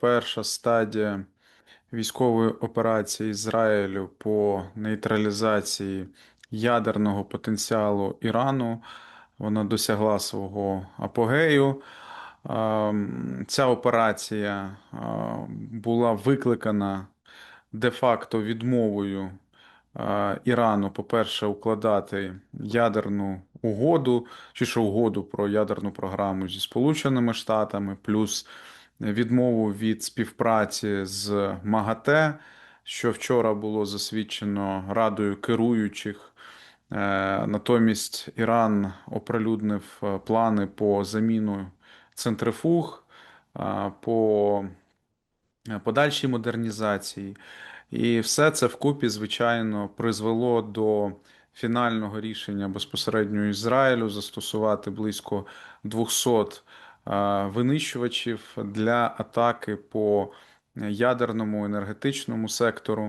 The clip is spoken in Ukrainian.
перша стадія військової операції Ізраїлю по нейтралізації ядерного потенціалу Ірану. Вона досягла свого апогею. Ця операція була викликана де-факто відмовою Ірану, по-перше, укладати ядерну угоду, чи що угоду про ядерну програму зі Сполученими Штатами, плюс відмову від співпраці з МАГАТЕ, що вчора було засвідчено Радою керуючих. Е, Натомість Іран оприлюднив е, плани по заміну центрифуг, е, по подальшій модернізації. І все це вкупі, звичайно, призвело до фінального рішення безпосередньо Ізраїлю застосувати близько 200 е, винищувачів для атаки по ядерному енергетичному сектору.